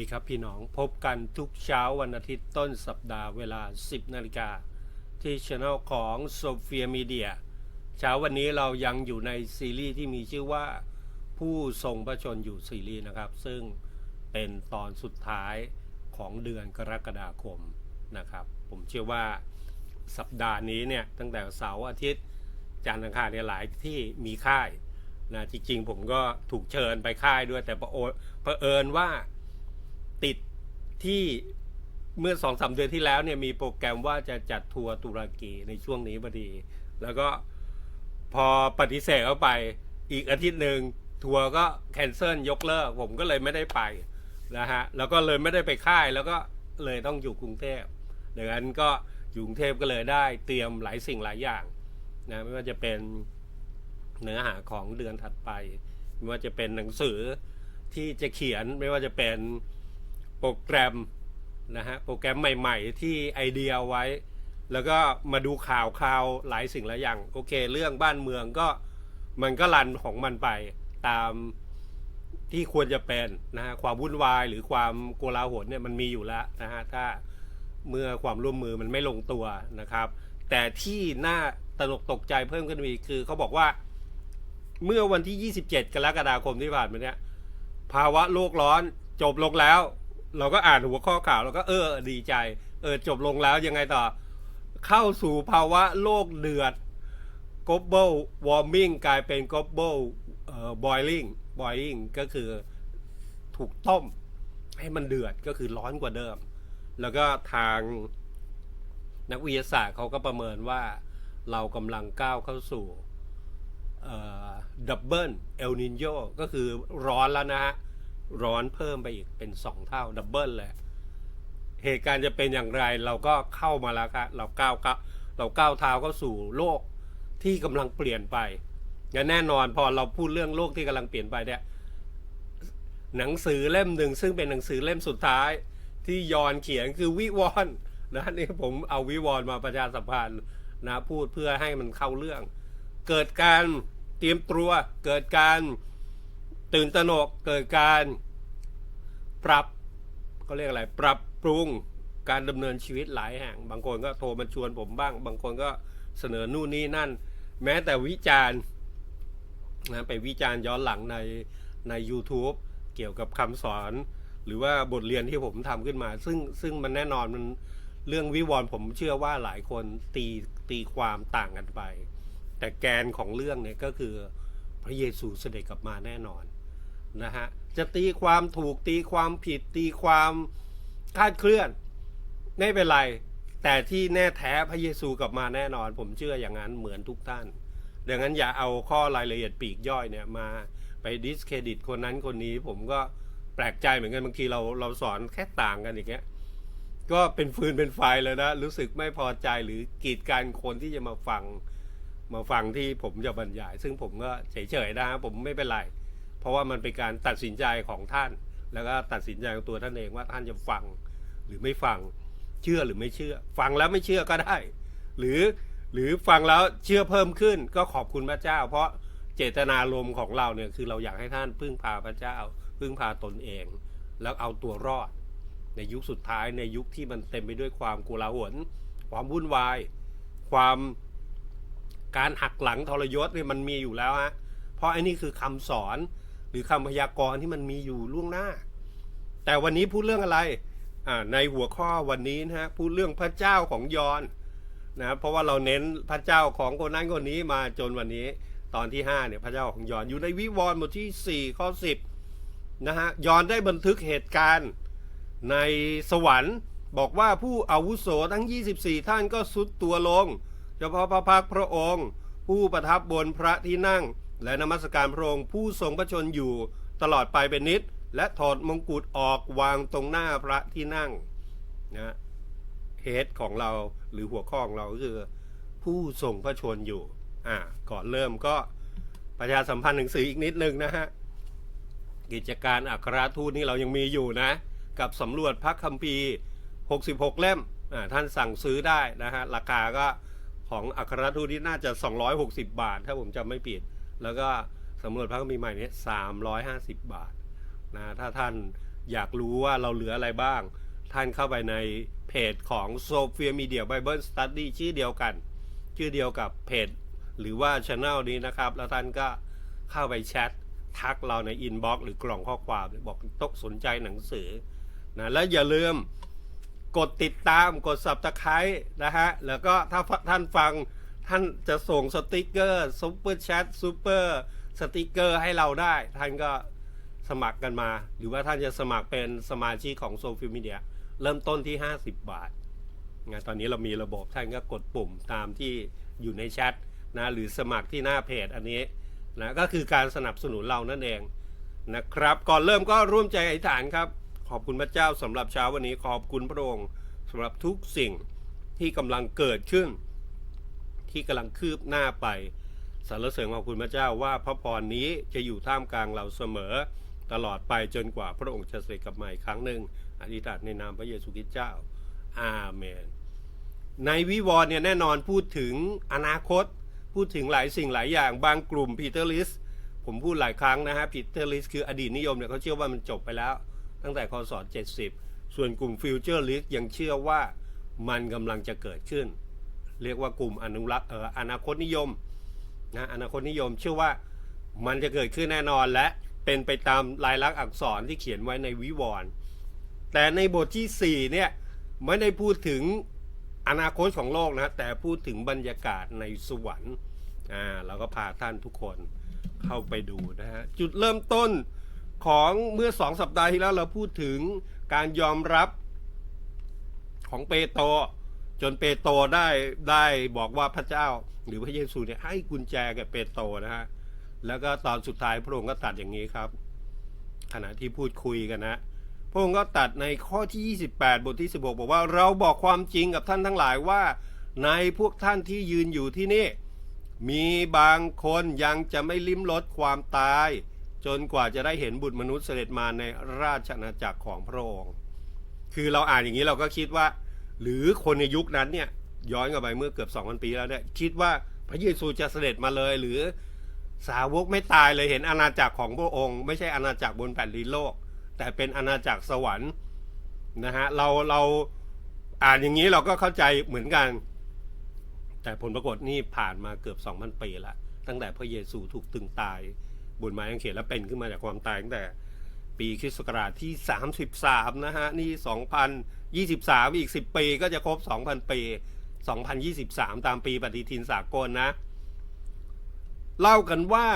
ดีครับพี่น้องพบกันทุกเช้าวันอาทิตย์ต้นสัปดาห์เวลา 10 นาฬิกา ที่ช anel ของโซเฟียมีเดียเช้าวันนี้เรายังอยู่ในซีรีส์ที่มีชื่อว่า ผู้ทรงพระชนอยู่ซีรีส์นะครับ ซึ่งเป็นตอนสุดท้ายของเดือนกรกฎาคมนะครับ ผมเชื่อว่าสัปดาห์นี้เนี่ยตั้งแต่เสาร์อาทิตย์จันทร์อังคารเนี่ยหลายที่มีค่ายนะจริงๆ ผมก็ถูกเชิญไปค่ายด้วยแต่ประโอเผอิญว่า ติดที่เมื่อสองสาเดือนที่แล้วเนี่ยมีโปรแกรมว่าจะจัดทัวร์ตุรกีในช่วงนี้พอดี แล้วก็พอปฏิเสธเข้าไปอีกอาทิตย์หนึ่งทัวร์ก็แคนเซิลยกเลิก ผมก็เลยไม่ได้ไปนะฮะแล้วก็เลยไม่ได้ไปค่ายแล้วก็เลยต้องอยู่กรุงเทพดังนั้นก็อยู่กรุงเทพก็เลยได้เตรียมหลายสิ่งหลายอย่างนะไม่ว่าจะเป็นเนื้อหาของเดือนถัดไป ไม่ว่าจะเป็นหนังสือที่จะเขียนไม่ว่าจะเป็น โปรแกรมนะฮะโปรแกรมใหม่ ๆ ที่ไอเดียไว้ แล้วก็มาดูข่าวคราวหลายสิ่งหลายอย่าง โอเค เรื่องบ้านเมืองก็มันก็รันของมันไปตามที่ควรจะเป็นนะฮะความวุ่นวายหรือความโกลาหลเนี่ยมันมีอยู่แล้วนะฮะถ้าเมื่อความร่วมมือมันไม่ลงตัวนะครับ แต่ที่น่าตลกตกใจเพิ่มขึ้นมีกคือเขาบอกว่า เมื่อวันที่ 27 กรกฎาคมที่ผ่านมาเนี่ยภาวะโลกร้อนจบลงแล้ว เราก็อ่านหัวข้อข่าวแล้วก็เออดีใจ เออจบลงแล้วยังไงต่อ เข้าสู่ภาวะโลกเดือด global warming กลายเป็น global เอ่อ boiling boiling ก็คือถูกต้ม ให้มันเดือดก็คือร้อนกว่าเดิม แล้วก็ทางนักวิทยาศาสตร์เขาก็ประเมินว่าเรากำลังก้าวเข้าสู่ดับเบิลเอลนินโยก็คือร้อนแล้วนะฮะ ร้อนเพิ่มไปอีกเป็นสองเท่าดับเบิลเลยเหตุการณ์จะเป็นอย่างไรเราก็เข้ามาแล้วครับเราก้าวก้าเราก้าวเท้าเข้าสู่โลกที่กำลังเปลี่ยนไปและแน่นอนพอเราพูดเรื่องโลกที่กำลังเปลี่ยนไปเนี่ยหนังสือเล่มหนึ่งซึ่งเป็นหนังสือเล่มสุดท้าย ที่ยอนเขียนคือวิวรณ์นะนี่ผมเอาวิวรณ์มาประชาสัมพันธ์นะพูดเพื่อให้มันเข้าเรื่อง เกิดการเตรียมตัวเกิดการ ตื่นตระหนกเกิดการปรับก็เรียกอะไร ปรับปรุงการดำเนินชีวิตหลายแห่ง บางคนก็โทรมาชวนผมบ้าง บางคนก็เสนอนู่นนี่นั่น แม้แต่วิจารณ์นะไปวิจารณ์ย้อนหลังในใน YouTube เกี่ยวกับคำสอน หรือว่าบทเรียนที่ผมทำขึ้นมา ซึ่งซึ่งมันแน่นอนมันเรื่องวิวรณ์ผมเชื่อว่าหลายคนตีตีความต่างกันไป แต่แกนของเรื่องเนี่ยก็คือพระเยซูเสด็จกลับมาแน่นอน นะฮะจะตีความถูกตีความผิดตีความคาดเคลื่อน ไม่เป็นไร แต่ที่แน่แท้พระเยซูกลับมาแน่นอน ผมเชื่ออย่างนั้นเหมือนทุกท่านดังนั้นอย่าเอาข้อรายละเอียดปีกย่อยเนี่ยมาไปดิสเครดิตคนนั้นคนนี้ผมก็แปลกใจเหมือนกันบางทีเราเราสอนแค่ต่างกันอย่างเงี้ยก็เป็นฟืนเป็นไฟเลยนะ รู้สึกไม่พอใจหรือกีดกันคนที่จะมาฟังมาฟังที่ผมจะบรรยาย ซึ่งผมก็เฉยๆนะผมไม่เป็นไร เพราะว่ามันเป็นการตัดสินใจของท่าน แล้วก็ตัดสินใจของตัวท่านเองว่าท่านจะฟังหรือไม่ฟังเชื่อหรือไม่เชื่อ ฟังแล้วไม่เชื่อก็ได้ หรือหรือฟังแล้วเชื่อเพิ่มขึ้นก็ขอบคุณพระเจ้า เพราะเจตนารมณ์ของเราเนี่ยคือเราอยากให้ท่านพึ่งพาพระเจ้า พึ่งพาตนเอง แล้วเอาตัวรอด ในยุคสุดท้ายในยุคที่มันเต็มไปด้วยความกุลาหลความวุ่นวาย ความการหักหลังทรยศเนี่ยมันมีอยู่แล้วฮะเพราะไอ้นี่คือคำสอน หรือคำพยากรณ์ที่มันมีอยู่ล่วงหน้า แต่วันนี้พูดเรื่องอะไรในหัวข้อวันนี้นะฮะพูดเรื่องพระเจ้าของยอนนะเพราะว่าเราเน้นพระเจ้าของคนนั้นคนนี้มาจนวันนี้ตอนที่5เนี่ยพระเจ้าของยอนอยู่ในวิวรณ์บทที่4ข้อ10นะฮะยอนได้บันทึกเหตุการณ์ในสวรรค์บอกว่าผู้อาวุโสทั้ง 24 ท่านก็สุดตัวลง เฉพาะพระพักพระองค์ ผู้ประทับบนพระที่นั่ง และนมัสการพระองค์ผู้ทรงพระชนอยู่ตลอดไปเป็นนิด และถอดมงกุฎออกวางตรงหน้าพระที่นั่งนะเฮดของเราหรือหัวข้อของเราก็คือ ผู้ทรงพระชนอยู่อ่าก่อนเริ่มก็ประชาสัมพันธ์หนังสืออีกนิดนึงนะฮะกิจการอัครทูตนี่เรายังมีอยู่นะ กับสำรวจพระคัมภีร์ 66 เล่มอ่าท่านสั่งซื้อได้นะฮะ ราคาก็ของอัครทูตนี่น่าจะ 260 บาท ถ้าผมจำไม่ผิด แล้วก็สำรวจพระคัมภีร์ใหม่นี้350บาทนะถ้าท่านอยากรู้ว่าเราเหลืออะไรบ้าง ท่านเข้าไปในเพจของ Sophia Media Bible Study ชื่อเดียวกัน ชื่อเดียวกับเพจ หรือว่าช anel นี้นะครับ แล้วท่านก็เข้าไปแชททักเราในอินบ็อกซ์หรือกล่องข้อความบอกตกสนใจหนังสือนะแล้วอย่าลืมกดติดตามกด subscribe นะฮะ แล้วก็ถ้าท่านฟัง ท่านจะส่งสติกเกอร์ซุปเปอร์แชทซุปเปอร์สติกเกอร์ให้เราได้ ท่านก็สมัครกันมา หรือว่าท่านจะสมัครเป็นสมาชิกของโซฟิมีเดียเริ่มต้นที่ 50 บาทนะตอนนี้เรามีระบบท่านก็กดปุ่มตามที่อยู่ในแชทนะหรือสมัครที่หน้าเพจอันนี้นะก็คือการสนับสนุนเรานั่นเองนะครับ ก่อนเริ่มก็ร่วมใจอธิษฐานครับ ขอบคุณพระเจ้าสำหรับเช้าวันนี้ขอบคุณพระองค์สำหรับทุกสิ่งที่กำลังเกิดขึ้น ที่กำลังคืบหน้าไปสรรเสริญขอบคุณพระเจ้าว่าพระพรนี้จะอยู่ท่ามกลางเราเสมอ ตลอดไปจนกว่าพระองค์จะเสด็จกลับมาอีกครั้งหนึ่งอธิษฐานในนามพระเยซูคริสต์เจ้า อาเมน ในวิวรณ์เนี่ยแน่นอนพูดถึงอนาคต พูดถึงหลายสิ่งหลายอย่างบางกลุ่มพีเตอร์ลิสผมพูดหลายครั้งนะฮะพีเตอร์ลิสคืออดีตนิยมเนี่ยเขาเชื่อว่ามันจบไปแล้ว ตั้งแต่คศ70 ส่วนกลุ่มฟิวเจอร์ลิสยังเชื่อว่ามันกำลังจะเกิดขึ้น เรียกว่ากลุ่มอนุรักษ์เอ่ออนาคตนิยมนะอนาคตนิยม เชื่อว่ามันจะเกิดขึ้นแน่นอนและเป็นไปตามลายลักษณ์อักษรที่เขียนไว้ในวิวรณ์แต่ในบทที่ 4 เนี่ยไม่ได้พูดถึงอนาคตของโลกนะแต่พูดถึงบรรยากาศในสวรรค์อ่าเราก็พาท่านทุกคนเข้าไปดูนะฮะจุดเริ่มต้นของเมื่อสองสัปดาห์ที่แล้วเราพูดถึงการยอมรับของเปโตร จนเปโตรได้ได้บอกว่าพระเจ้า หรือพระเยซูเนี่ยให้กุญแจแก่เปโตรนะฮะแล้วก็ตอนสุดท้ายพระองค์ก็ตัดอย่างนี้ครับ ขณะที่พูดคุยกันนะพระองค์ก็ตัดในข้อที่ 28 บทที่ 16 บอกว่าเราบอกความจริงกับท่านทั้งหลายว่า ในพวกท่านที่ยืนอยู่ที่นี่ มีบางคนยังจะไม่ลิ้มรสความตาย จนกว่าจะได้เห็นบุตรมนุษย์เสด็จมาในราชอาณาจักรของพระองค์ คือเราอ่านอย่างนี้เราก็คิดว่า หรือคนในยุคนั้นเนี่ยย้อนกลับไปเมื่อเกือบ2,000ปีแล้วเนี่ยคิดว่าพระเยซูจะเสด็จมาเลย หรือสาวกไม่ตายเลยเห็นอาณาจักรของพระองค์ ไม่ใช่อาณาจักรบนแผ่นดินโลก แต่เป็นอาณาจักรสวรรค์นะฮะเราเราอ่านอย่างนี้เราก็เข้าใจเหมือนกัน แต่ผลปรากฏนี่ผ่านมาเกือบ 2,000 ปีละตั้งแต่พระเยซูถูกตึงตายบนไม้กางเขนแล้วเป็นขึ้นมาจากความตายตั้งแต่ปีคริสต์ศักราชที่ 33 นะฮะ นี่ 23 อีก 10 ปีก็จะครบ 2,000 ปี 2023 ตามปีปฏิทินสากลนะ เล่ากันว่า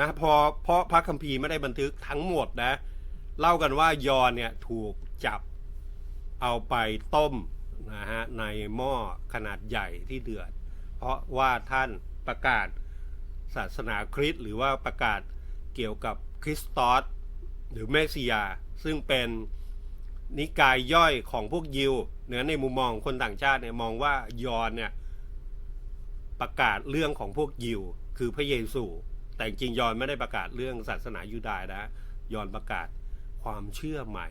นะพอเพราะพระคัมภีร์ไม่ได้บันทึกทั้งหมดนะ เล่ากันว่ายอนเนี่ยถูกจับเอาไปต้มนะฮะในหม้อขนาดใหญ่ที่เดือด เพราะว่าท่านประกาศศาสนาคริสต์หรือว่าประกาศเกี่ยวกับคริสตอสหรือเมสสิยา ซึ่งเป็น นิกายย่อยของพวกยิวเนื้อในมุมมองคนต่างชาติเนี่ยมองว่ายอนเนี่ยประกาศเรื่องของพวกยิว คือพระเยซู แต่จริงยอนไม่ได้ประกาศเรื่องศาสนายูดาห์นะ ยอนประกาศความเชื่อใหม่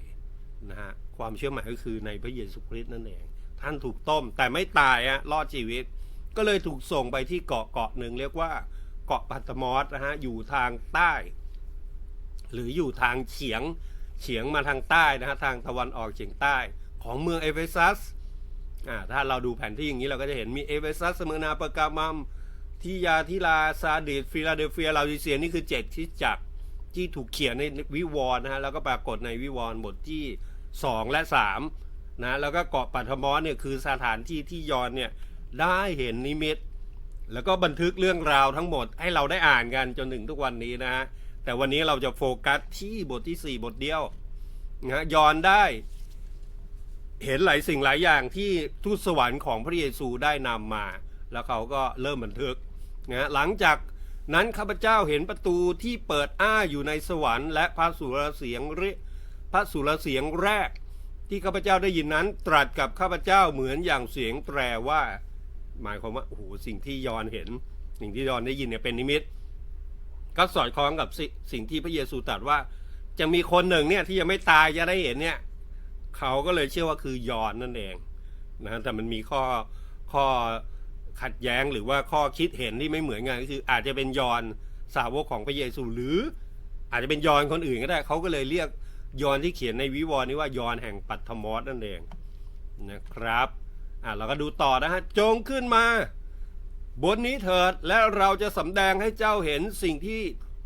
นะฮะความเชื่อใหม่ก็คือในพระเยซูคริสต์นั่นเอง ท่านถูกต้มแต่ไม่ตายฮะรอดชีวิต ก็เลยถูกส่งไปที่เกาะเกาะหนึ่งเรียกว่าเกาะปัตมอสนะฮะอยู่ทางใต้ หรืออยู่ทางเฉียง เฉียงมาทางใต้นะฮะทางตะวันออกเฉียงใต้ของเมืองเอเฟซัสอ่าถ้าเราดูแผนที่อย่างนี้เราก็จะเห็นมีเอเฟซัสสมอนาปกามัมทิยาทิลาซาดิสฟิลาเดลเฟียลาดิเซียนี่คือเจ็ดคริสตจักที่ถูกเขียนในวิวรณ์นะฮะแล้วก็ปรากฏในวิวรณ์บทที่ 2 และ3นะแล้วก็เกาะปัทมอสเนี่ยคือสถานที่ที่ยอนเนี่ยได้เห็นนิมิต แล้วก็บันทึกเรื่องราวทั้งหมดให้เราได้อ่านกันจนถึงทุกวันนี้นะฮะ แต่วันนี้เราจะโฟกัสที่บทที่ 4 บทเดียวนะยอนได้ เห็นหลายสิ่งหลายอย่างที่ทูตสวรรค์ของพระเยซูได้นำมา แล้วเขาก็เริ่มบันทึกนะหลังจากนั้นข้าพเจ้าเห็นประตูที่เปิดอ้าอยู่ในสวรรค์และพระสุรเสียงเรพระสุรเสียงแรก ที่ข้าพเจ้าได้ยินนั้นตรัสกับข้าพเจ้าเหมือนอย่างเสียงแตรว่า หมายความว่าโอ้โหสิ่งที่ยอนเห็น สิ่งที่ยอนได้ยินเนี่ยเป็นนิมิต ก็สอดคล้องกับสิสิ่งที่พระเยซูตรัสว่า จะมีคนหนึ่งเนี่ยที่ยังไม่ตายจะได้เห็นเนี่ยเขาก็เลยเชื่อว่าคือยอนนั่นเองนะแต่มันมีข้อข้อขัดแย้งหรือว่าข้อคิดเห็นที่ไม่เหมือนกันก็คือ อาจจะเป็นยอนสาวกของพระเยซูหรือ อาจจะเป็นยอนคนอื่นก็ได้เขาก็เลยเรียกยอนที่เขียนในวิวรณ์นี้ว่ายอนแห่งปัทมอสนั่นเองนะครับอะเราก็ดูต่อนะฮะจงขึ้นมา บนนี้เถิดและเราจะสำแดงให้เจ้าเห็นสิ่งที่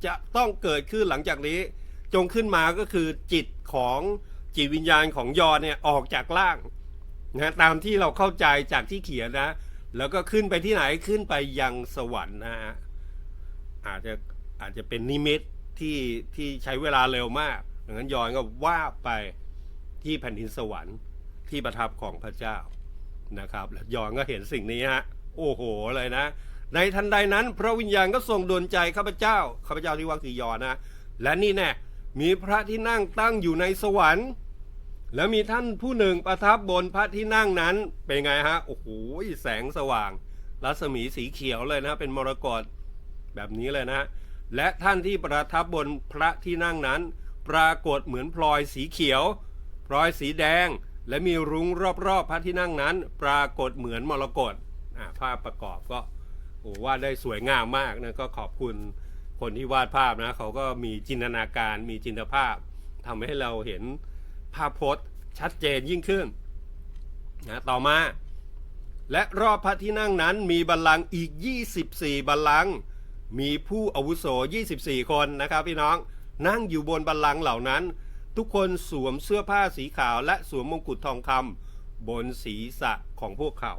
จะต้องเกิดขึ้นหลังจากนี้ จงขึ้นมาก็คือจิตของจิตวิญญาณของยอนเนี่ยออกจากร่างนะตามที่เราเข้าใจจากที่เขียนนะ แล้วก็ขึ้นไปที่ไหนขึ้นไปยังสวรรค์นะฮะอาจจะอาจจะเป็นนิมิตที่ที่ใช้เวลาเร็วมากดังนั้นยอนก็ว่าไปที่แผ่นดินสวรรค์ที่ประทับของพระเจ้านะครับ แล้วยอนก็เห็นสิ่งนี้ฮะ โอ้โหเลยนะ ในทันใดนั้น พระวิญญาณก็ทรงดลใจข้าพเจ้าข้าพเจ้าที่ว่าคือยอนะ และนี่แน่มีพระที่นั่งตั้งอยู่ในสวรรค์ แล้วมีท่านผู้หนึ่งประทับบนพระที่นั่งนั้นเป็นไงฮะโอ้โหแสงสว่าง รัศมีสีเขียวเลยนะเป็นมรกตแบบนี้เลยนะ และท่านที่ประทับบนพระที่นั่งนั้น ปรากฏเหมือนพลอยสีเขียว พลอยสีแดงและมีรุ้งรอบๆพระที่นั่งนั้น ปรากฏเหมือนมรกต อ่าภาพประกอบก็โอ้วาดได้สวยงามมากนะก็ขอบคุณคนที่วาดภาพนะเขาก็มีจินตนาการมีจินตภาพทำให้เราเห็นภาพพจน์ชัดเจนยิ่งขึ้นนะต่อมาและรอบพระที่นั่งนั้นมีบัลลังก์อีก 24 บัลลังก์มีผู้อาวุโส 24 คนนะครับพี่น้องนั่งอยู่บนบัลลังก์เหล่านั้น ทุกคนสวมเสื้อผ้าสีขาวและสวมมงกุฎทองคำบนศีรษะของพวกเขา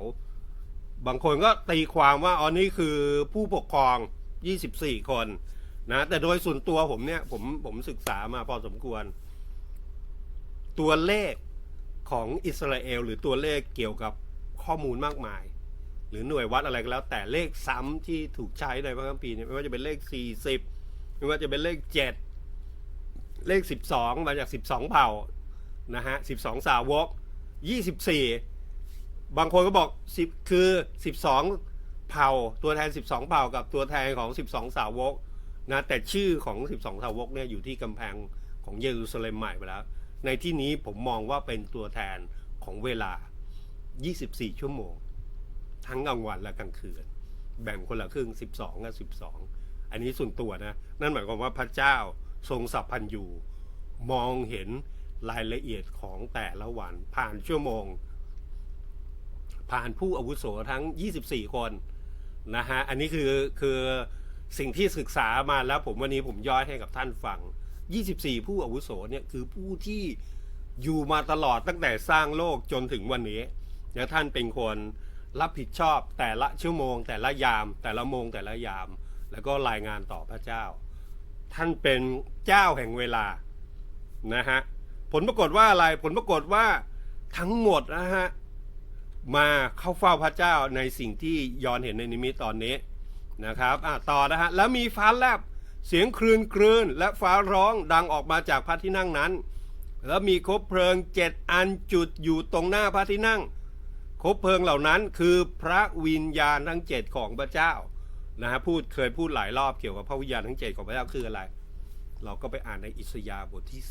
บางคนก็ตีความว่าอ๋อนี่คือผู้ปกครอง 24 คนนะแต่โดยส่วนตัวผมเนี่ยผมผมศึกษามาพอสมควร ตัวเลขของอิสราเอลหรือตัวเลขเกี่ยวกับข้อมูลมากมาย หรือหน่วยวัดอะไรก็แล้ว แต่เลขซ้ำที่ถูกใช้ในพระคัมภีร์เนี่ยไม่ว่าจะเป็นเลข 40 ไม่ว่าจะเป็นเลข 7 เลข 12 มาจาก 12 เผ่านะฮะ 12 สาวก 24 บางคนก็บอก10คือ12เผ่าตัวแทน 12 เผ่ากับตัวแทนของ 12 สาวกนะแต่ชื่อของ 12 สาวกเนี่ยอยู่ที่กำแพงของเยรูซาเล็มใหม่ไปแล้ว ในที่นี้ผมมองว่าเป็นตัวแทนของเวลา 24 ชั่วโมง ทั้งกลางวันและกลางคืน แบ่งคนละครึ่ง 12 กับ 12 อันนี้ส่วนตัวนะ นั่นหมายความว่าพระเจ้าทรงสัพพันอยู่ มองเห็นรายละเอียดของแต่ละวันผ่านชั่วโมง ผ่านผู้อาวุโสทั้ง 24 คนนะฮะอันนี้คือคือสิ่งที่ศึกษามาแล้วผมวันนี้ผมย่อยให้กับท่านฟัง 24 ผู้อาวุโสเนี่ยคือผู้ที่อยู่มาตลอดตั้งแต่สร้างโลกจนถึงวันนี้ แล้วท่านเป็นคนรับผิดชอบแต่ละชั่วโมง แต่ละยาม แต่ละโมงแต่ละยาม แล้วก็รายงานต่อพระเจ้า ท่านเป็นเจ้าแห่งเวลานะฮะผลปรากฏว่าอะไรผลปรากฏว่าทั้งหมดนะฮะ มาเข้าเฝ้าพระเจ้าในสิ่งที่ยอนเห็นในนิมิตตอนนี้นะครับอะต่อนะฮะแล้วมีฟ้าแลบเสียงครืนครืนและฟ้าร้องดังออกมาจากพระที่นั่งนั้น แล้วมีคบเพลิงเจ็ดอันจุดอยู่ตรงหน้าพระที่นั่ง คบเพลิงเหล่านั้นคือพระวิญญาณทั้งเจ็ดของพระเจ้านะฮะพูดเคยพูดหลายรอบเกี่ยวกับพระวิญญาณทั้งเจ็ดของพระเจ้าคืออะไร เราก็ไปอ่านในอิสยาห์บทที่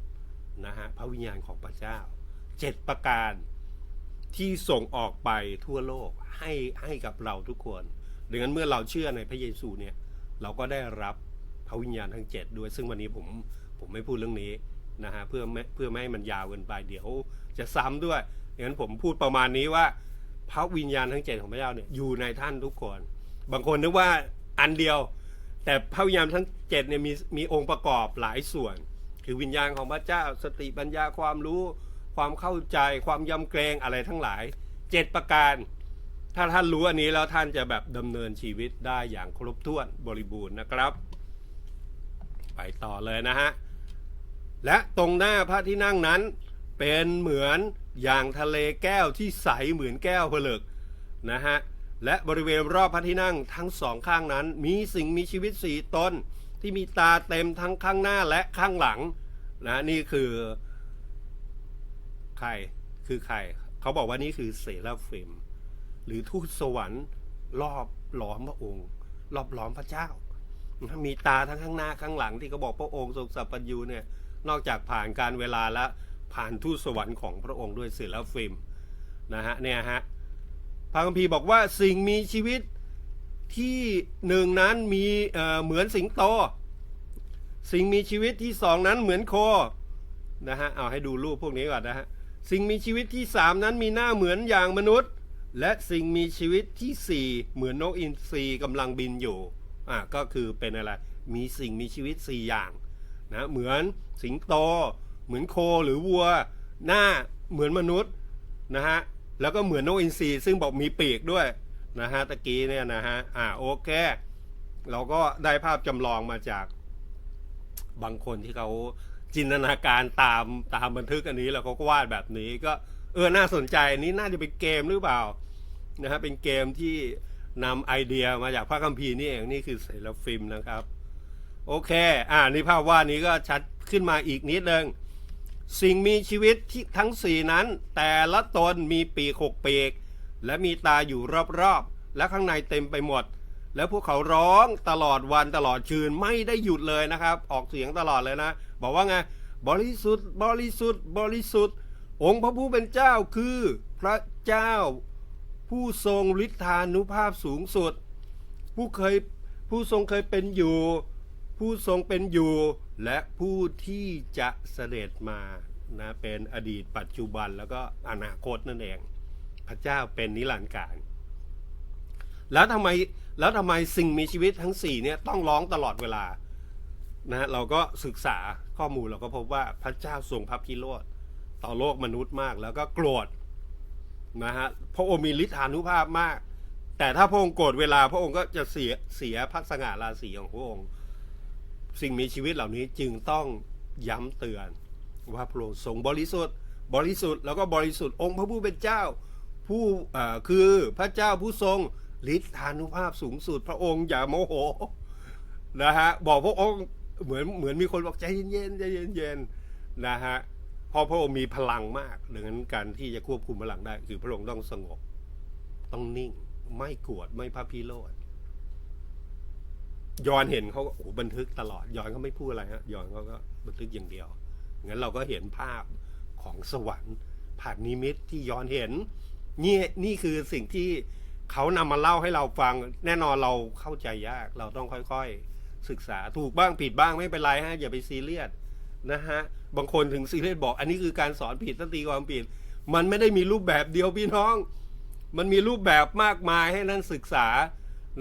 11นะฮะพระวิญญาณของพระเจ้าเจ็ดประการ ที่ส่งออกไปทั่วโลกให้ให้กับเราทุกคนดังนั้นเมื่อเราเชื่อในพระเยซูเนี่ยเราก็ได้รับพระวิญญาณทั้งเจ็ดด้วย ซึ่งวันนี้ผมผมไม่พูดเรื่องนี้นะฮะเพื่อไม่เพื่อไม่ให้มันยาวเกินไปเดี๋ยวจะซ้ำด้วยดังนั้นผมพูดประมาณนี้ว่าพระวิญญาณทั้งเจ็ดของพระเจ้าเนี่ยอยู่ในท่านทุกคน บางคนนึกว่าอันเดียว แต่พระวิญญาณทั้งเจ็ดเนี่ยมีมีองค์ประกอบหลายส่วน คือวิญญาณของพระเจ้าสติปัญญาความรู้ ความเข้าใจความยำเกรงอะไรทั้งหลายเจ็ดประการ ถ้าท่านรู้อันนี้แล้วท่านจะแบบดำเนินชีวิตได้อย่างครบถ้วนบริบูรณ์นะครับ ไปต่อเลยนะฮะ และตรงหน้าพระที่นั่งนั้น เป็นเหมือนอย่างทะเลแก้วที่ใสเหมือนแก้วผลึกนะฮะและบริเวณรอบพระที่นั่งทั้งสองข้างนั้น มีสิ่งมีชีวิตสี่ตนที่มีตาเต็มทั้งข้างหน้าและข้างหลังนะนี่คือ ใครคือใคร เขาบอกว่านี่คือเซราฟิม หรือทูตสวรรค์รอบล้อมพระองค์ รอบล้อมพระเจ้า มีตาทั้งข้างหน้าข้างหลังที่เขาบอกพระองค์ทรงสัพพัญญูเนี่ยนอกจากผ่านการเวลาแล้วผ่านทูตสวรรค์ของพระองค์ด้วยเสือแล้วฟิมนะฮะเนี่ยฮะพระคัมภีร์บอกว่าสิ่งมีชีวิตที่หนึ่งนั้นมีเหมือนสิงโต สิ่งมีชีวิตที่สองนั้นเหมือนโคนะฮะเอาให้ดูรูปพวกนี้ก่อนนะฮะ สิ่งมีชีวิตที่สามนั้นมีหน้าเหมือนอย่างมนุษย์ และสิ่งมีชีวิตที่สี่เหมือนนกอินทรีกำลังบินอยู่อ่าก็คือเป็นอะไร มีสิ่งมีชีวิตสี่อย่างนะเหมือนสิงโต เหมือนโคหรือวัว หน้าเหมือนมนุษย์นะฮะแล้วก็เหมือนนกอินทรีซึ่งบอกมีปีกด้วยนะฮะตะกี้เนี่ยนะฮะอ่าโอเค เราก็ได้ภาพจำลองมาจากบางคนที่เขา จินตนาการตามตามบันทึกอันนี้แล้วเขาก็วาดแบบนี้ก็เออน่าสนใจนี้น่าจะเป็นเกมหรือเปล่านะฮะเป็นเกมที่นำไอเดียมาจากพระคัมภีร์นี่เองนี่คือเซลฟิล์มนะครับ โอเค อ่านี่ภาพวาดนี้ก็ชัดขึ้นมาอีกนิดนึงสิ่งมีชีวิตที่ทั้งสี่นั้น แต่ละตนมีปีกหกปีก และมีตาอยู่รอบๆ และข้างในเต็มไปหมด แล้วพวกเขาร้องตลอดวันตลอดคืนไม่ได้หยุดเลยนะครับ ออกเสียงตลอดเลยนะ บอกว่าไงบริสุทธิ์บริสุทธิ์บริสุทธิ์ องค์พระผู้เป็นเจ้าคือพระเจ้า ผู้ทรงฤทธานุภาพสูงสุด ผู้เคยผู้ทรงเคยเป็นอยู่ ผู้ทรงเป็นอยู่ และผู้ที่จะเสด็จมานะเป็นอดีตปัจจุบันแล้วก็อนาคตนั่นเอง พระเจ้าเป็นนิรันดร์การ แล้วทำไมแล้วทำไมสิ่งมีชีวิตทั้งสี่เนี่ยต้องร้องตลอดเวลานะเราก็ศึกษาข้อมูลเราก็พบว่าพระเจ้าทรงพระพิโรธต่อโลกมนุษย์มาก แล้วก็โกรธนะฮะพระองค์มีฤทธานุภาพมาก แต่ถ้าพระองค์โกรธเวลาพระองค์ก็จะเสียเสียพักสง่าราศีของพระองค์ สิ่งมีชีวิตเหล่านี้จึงต้องย้ำเตือนว่าพระองค์ทรงบริสุทธิ์ บริสุทธิ์แล้วก็บริสุทธิ์องค์พระผู้เป็นเจ้าผู้คือพระเจ้าผู้ทรง ฤทธานุภาพสูงสุดพระองค์อย่าโมโหนะฮะบอกพระองค์เหมือนเหมือนมีคนบอกใจเย็นๆใจเย็นๆนะฮะเพราะพระองค์มีพลังมากดังนั้นการที่จะควบคุมพลังได้ คือพระองค์ต้องสงบ ต้องนิ่ง ไม่กวดไม่พระพิโรธยอนเห็นเขาก็โอ้บันทึกตลอดยอนเขาไม่พูดอะไรฮะยอนเขาก็บันทึกอย่างเดียวงั้นเราก็เห็นภาพของสวรรค์ผ่านนิมิตที่ยอนเห็นนี่นี่คือสิ่งที่ เขานำมาเล่าให้เราฟัง แน่นอนเราเข้าใจยาก เราต้องค่อยๆ ศึกษาถูกบ้างผิดบ้างไม่เป็นไรฮะอย่าไปซีเรียสนะฮะบางคนถึงซีเรียสบอก อันนี้คือการสอนผิดตั้งตีความผิด มันไม่ได้มีรูปแบบเดียวพี่น้อง มันมีรูปแบบมากมายให้นั่นศึกษา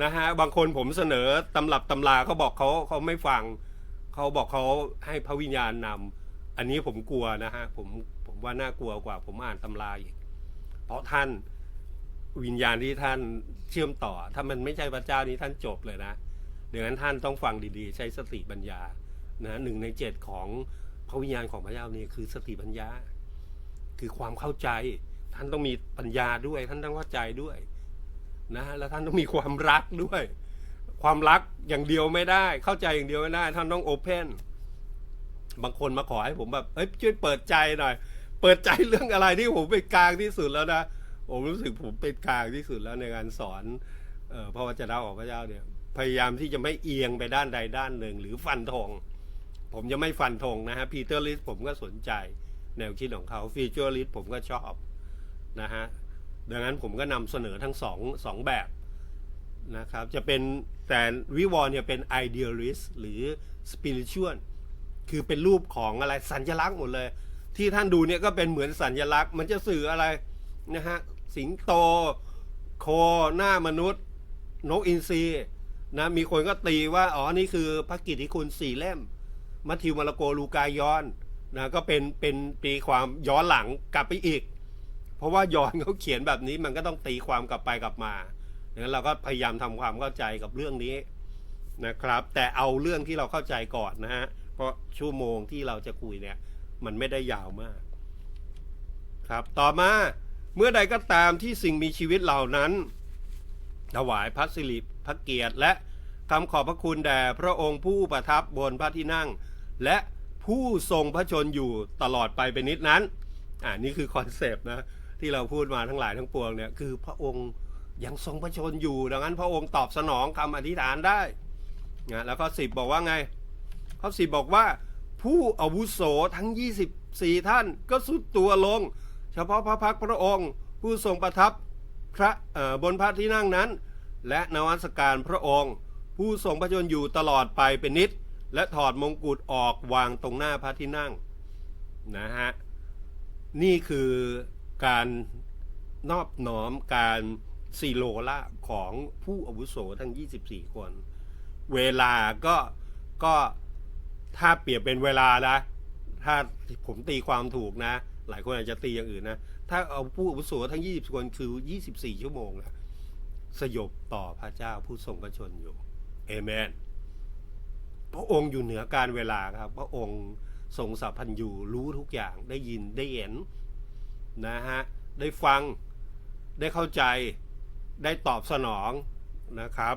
นะฮะบางคนผมเสนอตำรับตำราเขาบอกเขาเขาไม่ฟังเขาบอกเขาให้พระวิญญาณนำอันนี้ผมกลัวนะฮะผมผมว่าน่ากลัวกว่าผมอ่านตำราอีกเพราะท่าน วิญญาณที่ท่านเชื่อมต่อ ถ้ามันไม่ใช่พระเจ้านี้ท่านจบเลยนะดังนั้นท่านต้องฟังดีๆ ใช้สติปัญญานะหนึ่งในเจ็ดของพระวิญญาณของพระเจ้านี่คือสติปัญญา คือความเข้าใจ ท่านต้องมีปัญญาด้วย ท่านต้องเข้าใจด้วยนะแล้วท่านต้องมีความรักด้วย ความรักอย่างเดียวไม่ได้ เข้าใจอย่างเดียวไม่ได้ ท่านต้องโอเพนบางคนมาขอให้ผมแบบเอ้ยช่วยเปิดใจหน่อย เปิดใจเรื่องอะไรที่ผมเป็นกลางที่สุดแล้วนะ ผมรู้สึกผมเป็นกลางที่สุดแล้วในการสอนออพระวจนะของพระเจ้าเนี่ย พยายามที่จะไม่เอียงไปด้านใดด้านหนึ่ง หรือฟันธงผมจะไม่ฟันธงนะฮะพีเตอร์ลิสผมก็สนใจแนวคิดของเขาฟีเจอร์ลิสผมก็ชอบนะฮะดังนั้นผมก็นำเสนอทั้งสองสองแบบนะครับ จะเป็นแต่วิวรณ์เนี่ยเป็น idealist หรือ spiritual คือเป็นรูปของอะไรสัญลักษณ์หมดเลย ที่ท่านดูเนี่ยก็เป็นเหมือนสัญลักษณ์ มันจะสื่ออะไรนะฮะ สิงโต โคหน้ามนุษย์ นกอินทรีนะมีคนก็ตีว่า อ๋อ นี่คือพระกิตติคุณสี่เล่ม มัทธิวมาระโกลูกายอนนะก็เป็นเป็นตีความย้อนหลังกลับไปอีก เพราะว่าย้อนเขาเขียนแบบนี้มันก็ต้องตีความกลับไปกลับมาดังนั้นเราก็พยายามทำความเข้าใจกับเรื่องนี้นะครับ แต่เอาเรื่องที่เราเข้าใจก่อนนะฮะเพราะชั่วโมงที่เราจะคุยเนี่ย มันไม่ได้ยาวมาก ครับต่อมา เมื่อใดก็ตามที่สิ่งมีชีวิตเหล่านั้น ถวายพระสิริพระเกียรติและคำขอบพระคุณแด่พระองค์ผู้ประทับบนพระที่นั่ง และผู้ทรงพระชนอยู่ตลอดไปเป็นนิดนั้น อ่านี่คือคอนเซปต์นะที่เราพูดมาทั้งหลายทั้งปวงเนี่ยคือพระองค์ยังทรงพระชนอยู่ ดังนั้นพระองค์ตอบสนองคำอธิษฐานได้นะแล้วก็สิบบอกว่าไงข้อสิบบอกว่า ผู้อาวุโสทั้ง 24 ท่านก็สุดตัวลง เฉพาะพระพักพระองค์ ผู้ทรงประทับพระบนพระที่นั่งนั้น และนวัสการพระองค์ ผู้ทรงพระชนอยู่ตลอดไปเป็นนิด และถอดมงกุฎออกวางตรงหน้าพระที่นั่งนะฮะนี่คือการนอบน้อมการซีโรละของผู้อาวุโสทั้ง 24 คน เวลาก็ก็ถ้าเปรียบเป็นเวลานะ ถ้าผมตีความถูกนะ หลายคนอาจจะตีอย่างอื่นนะ ถ้าเอาผู้อาวุโสทั้ง 20 คนคือ 24 ชั่วโมงนะสยบต่อพระเจ้าผู้ทรงพระชนอยู่เอเมน พระองค์อยู่เหนือการเวลาครับ พระองค์ทรงสัพพัญญูรู้ทุกอย่างได้ยินได้เห็นนะฮะ ได้ฟังได้เข้าใจได้ตอบสนองนะครับ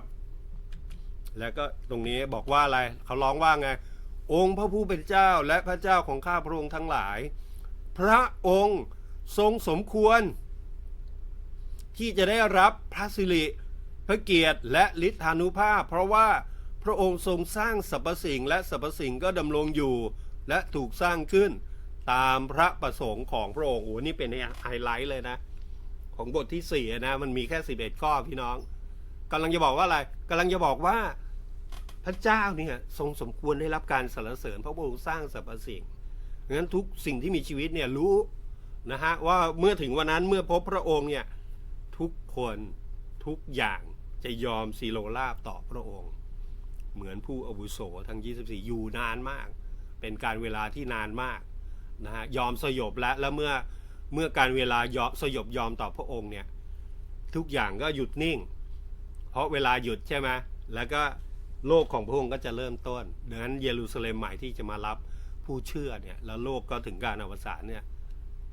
แล้วก็ตรงนี้บอกว่าอะไรเขาร้องว่าไง องค์พระผู้เป็นเจ้าและพระเจ้าของข้าพระองค์ทั้งหลาย พระองค์ทรงสมควร ที่จะได้รับพระสิริพระเกียรติและฤทธานุภาพ เพราะว่าพระองค์ทรงสร้างสรรพสิ่งและสรรพสิ่งก็ดำรงอยู่ และถูกสร้างขึ้นตามพระประสงค์ของพระองค์โอ้นี่เป็นไฮไลท์เลยนะ ของบทที่สี่นะ มันมีแค่สิบเอ็ดข้อพี่น้องกำลังจะบอกว่าอะไรกำลังจะบอกว่าพระเจ้าเนี่ยทรงสมควรได้รับการสรรเสริญเพราะพระองค์สร้างสรรพสิ่ง งั้นทุกสิ่งที่มีชีวิตเนี่ยรู้นะฮะว่าเมื่อถึงวันนั้นเมื่อพบพระองค์เนี่ยทุกคนทุกอย่างจะยอมซีโรราบต่อพระองค์ เหมือนผู้อาวุโสทั้ง 24 อยู่นานมาก เป็นการเวลาที่นานมากนะฮะยอมสยบและแล้วเมื่อเมื่อการเวลายอมสยบยอมต่อพระองค์เนี่ยทุกอย่างก็หยุดนิ่ง เพราะเวลาหยุดใช่ไหมแล้วก็โลกของพระองค์ก็จะเริ่มต้นดังนั้นเยรูซาเล็มใหม่ที่จะมารับ ผู้เชื่อเนี่ย แล้วโลกก็ถึงการอวสานเนี่ย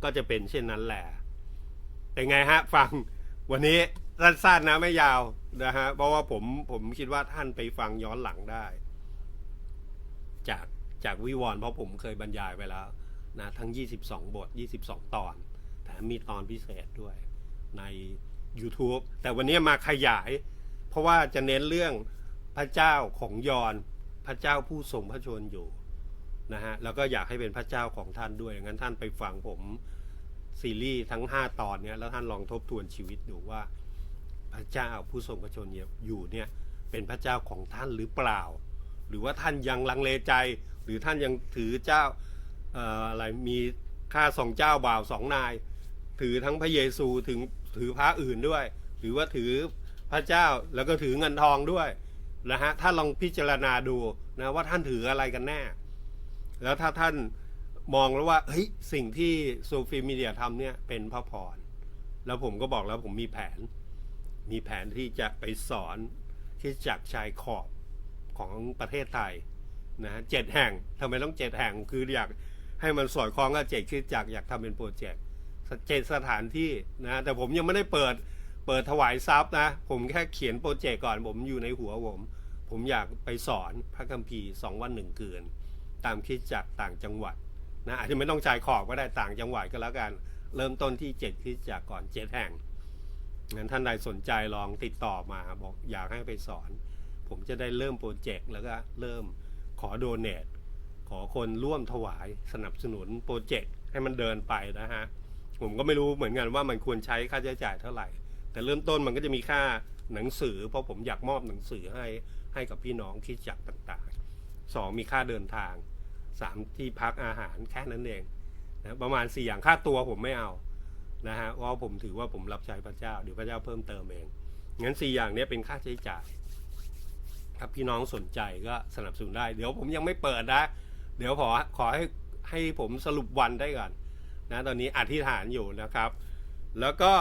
ก็จะเป็นเช่นนั้นแหละเป็นไงฮะ ฟังวันนี้สั้นๆนะไม่ยาวนะฮะ เพราะว่าผมผมคิดว่าท่านไปฟังย้อนหลังได้ จากจากวิวรณ์เพราะผมเคยบรรยายไปแล้วนะทั้ง 22 บท 22 ตอนแต่มีตอนพิเศษด้วยใน YouTube แต่วันนี้มาขยาย เพราะว่าจะเน้นเรื่องพระเจ้าของยอนพระเจ้าผู้ทรงพระชนอยู่ นะฮะแล้วก็อยากให้เป็นพระเจ้าของท่านด้วยงั้นท่านไปฟังผมซีรีส์ทั้ง 5 ตอนเนี้ยแล้วท่านลองทบทวนชีวิตดูว่า พระเจ้าผู้ทรงพระชนอยู่เนี่ยเป็นพระเจ้าของท่านหรือเปล่า หรือว่าท่านยังลังเลใจ หรือท่านยังถือเจ้าเอ่ออะไรมีข้าสองเจ้าบ่าวสองนาย ถือทั้งพระเยซูถึงถือพระอื่นด้วย หรือว่าถือพระเจ้าแล้วก็ถือเงินทองด้วยนะฮะถ้าลองพิจารณาดูนะว่าท่านถืออะไรกันแน่ แล้วถ้าท่านมองแล้วว่าเฮ้ยสิ่งที่โซฟีมีเดียทำเนี่ยเป็นพระพร แล้วผมก็บอกแล้วผมมีแผน มีแผนที่จะไปสอนที่จากชายขอบของประเทศไทยนะเจ็ดแห่งทำไมต้องเจ็ดแห่งคืออยากให้มันสอดคล้องกับเจ็ดคิดจักรอยากทำเป็นโปรเจกต์เจ็ดสถานที่นะแต่ผมยังไม่ได้เปิดเปิดถวายทรัพย์นะ ผมแค่เขียนโปรเจกต์ก่อนผมอยู่ในหัวผม ผมอยากไปสอนพระคัมภีร์สองวันหนึ่งคืน ตามคิดจากต่างจังหวัดนะอาจจะไม่ต้องชายขอบก็ได้ต่างจังหวัดก็แล้วกัน เริ่มต้นที่เจ็ดคิดจากก่อนเจ็ดแห่งงั้นท่านใดสนใจลองติดต่อมาบอกอยากให้ไปสอน ผมจะได้เริ่มโปรเจกต์แล้วก็เริ่มขอโดเนทขอคนร่วมถวายสนับสนุนโปรเจกต์ให้มันเดินไปนะฮะ ผมก็ไม่รู้เหมือนกันว่ามันควรใช้ค่าใช้จ่ายเท่าไหร่ แต่เริ่มต้นมันก็จะมีค่าหนังสือ เพราะผมอยากมอบหนังสือให้ให้กับพี่น้องคิดจักต่างๆสองมีค่าเดินทาง สามที่พักอาหารแค่นั้นเองนะประมาณสี่อย่างค่าตัวผมไม่เอานะฮะเพราะผมถือว่าผมรับใช้พระเจ้าเดี๋ยวพระเจ้าเพิ่มเติมเองงั้นสี่อย่างนี้เป็นค่าใช้จ่าย ครับพี่น้องสนใจก็สนับสนุนได้ เดี๋ยวผมยังไม่เปิดนะ เดี๋ยวขอขอให้ให้ผมสรุปวันได้ก่อนนะตอนนี้อธิษฐานอยู่นะครับ แล้วก็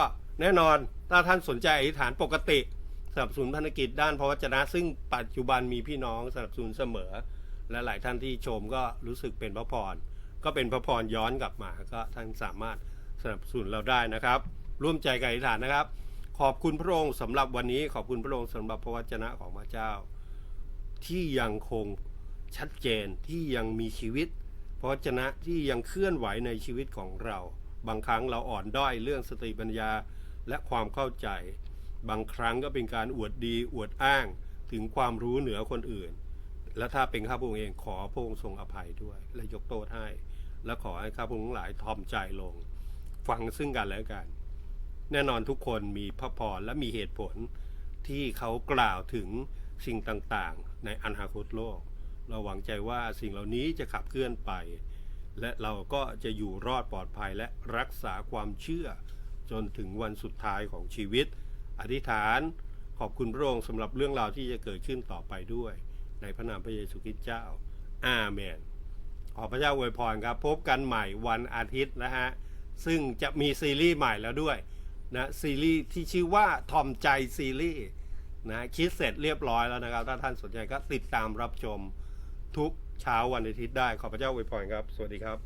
แน่นอนถ้าท่านสนใจอธิษฐานปกติสนับสนุนพันธกิจด้านพระวจนะ ซึ่งปัจจุบันมีพี่น้องสนับสนุนเสมอ และหลายท่านที่ชมก็รู้สึกเป็นพระพร ก็เป็นพระพรย้อนกลับมา ก็ท่านสามารถสนับสนุนเราได้นะครับ ร่วมใจกันอธิษฐานนะครับ ขอบคุณพระองค์สำหรับวันนี้ ขอบคุณพระองค์สำหรับพระวจนะของพระเจ้า ที่ยังคงชัดเจนที่ยังมีชีวิต พระวจนะที่ยังเคลื่อนไหวในชีวิตของเรา บางครั้งเราอ่อนด้อยเรื่องสติปัญญาและความเข้าใจ บางครั้งก็เป็นการอวดดีอวดอ้างถึงความรู้เหนือคนอื่น และถ้าเป็นข้าพระองค์เองขอพระองค์ทรงอภัยด้วย และยกโทษให้ และขอให้ข้าพระองค์ทั้งหลายทอมใจลง ฟังซึ่งกันและกัน แน่นอนทุกคนมีพระพรและมีเหตุผลที่เขากล่าวถึงสิ่งต่างๆ ในอนาคตโลก เราหวังใจว่าสิ่งเหล่านี้จะขับเคลื่อนไป และเราก็จะอยู่รอดปลอดภัยและรักษาความเชื่อ จนถึงวันสุดท้ายของชีวิต อธิษฐานขอบคุณพระองค์สำหรับเรื่องราวที่จะเกิดขึ้นต่อไปด้วย ในพระนามพระเยซูคริสต์เจ้า อาเมน ขอพระเจ้าอวยพรครับ พบกันใหม่วันอาทิตย์นะฮะ ซึ่งจะมีซีรีส์ใหม่แล้วด้วยนะซีรีส์ที่ชื่อว่าทอมใจซีรีส์นะคิดเสร็จเรียบร้อยแล้วนะครับ ถ้าท่านสนใจก็ติดตามรับชมทุกเช้าวันอาทิตย์ได้ ขอพระเจ้าอวยพรครับ สวัสดีครับ